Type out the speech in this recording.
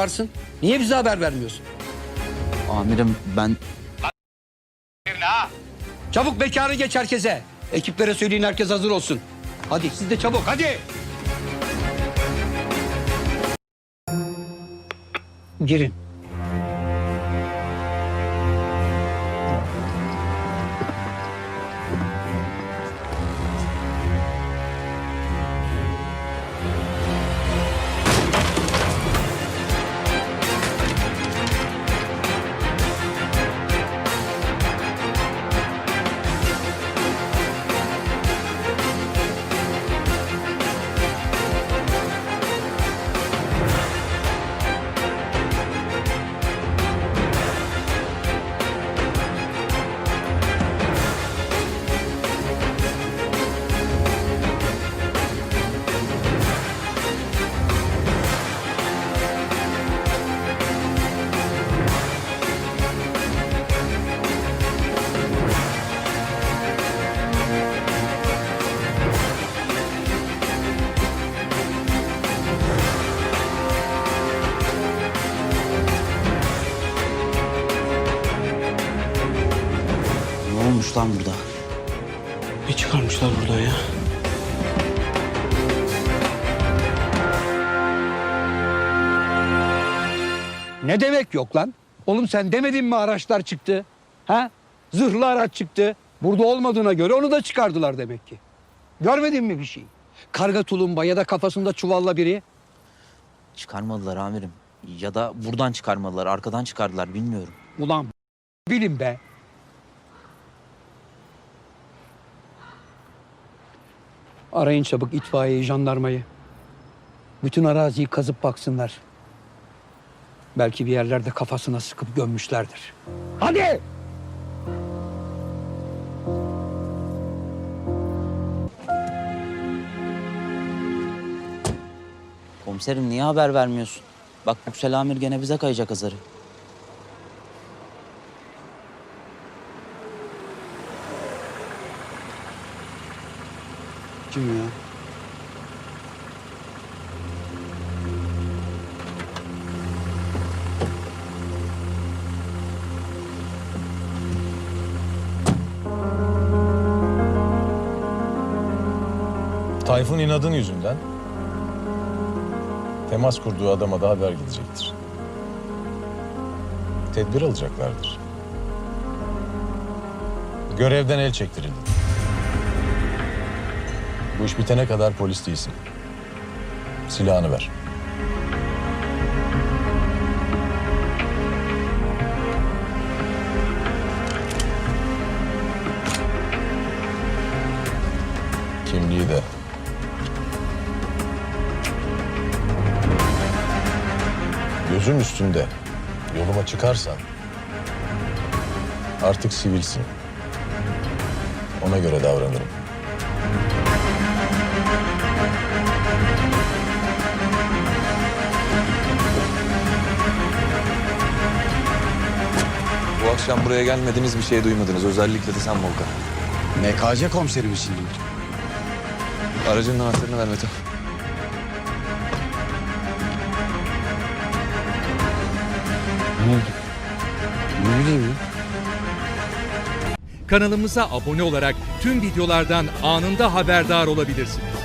varsın? Niye bize haber vermiyorsun? Amirim ben Çabuk mekanı geç herkese. Ekiplere söyleyin herkes hazır olsun. Hadi siz de çabuk hadi. Girin. Olmuş lan burada? Ne çıkarmışlar burada ya? Ne demek yok lan? Oğlum sen demedin mi araçlar çıktı? Ha? Zırhlı araç çıktı. Burada olmadığına göre onu da çıkardılar demek ki. Görmedin mi bir şey? Karga tulumba ya da kafasında çuvalla biri. Çıkarmadılar amirim. Ya da buradan çıkarmadılar, arkadan çıkardılar bilmiyorum. Ulan bilin be. Arayın çabuk itfaiyeyi, jandarmayı. Bütün araziyi kazıp baksınlar. Belki bir yerlerde kafasına sıkıp gömmüşlerdir. Hadi! Komiserim niye haber vermiyorsun? Bak Yüksel Amir gene bize kayacak azarı. Kim ya? Tayfun inadın yüzünden temas kurduğu adama da haber gidecektir. Tedbir alacaklardır. Görevden el çektirildi. Bu iş bitene kadar polis değilsin. Silahını ver. Kimliği de. Gözüm üstünde. Yoluma çıkarsan artık sivilsin. Ona göre davranırım. Akşam buraya gelmediniz bir şey duymadınız. Özellikle de sen Volkan. MKC komiserim için. Aracın anahtarını ver Mete. Ne bileyim ya. Kanalımıza abone olarak tüm videolardan anında haberdar olabilirsiniz.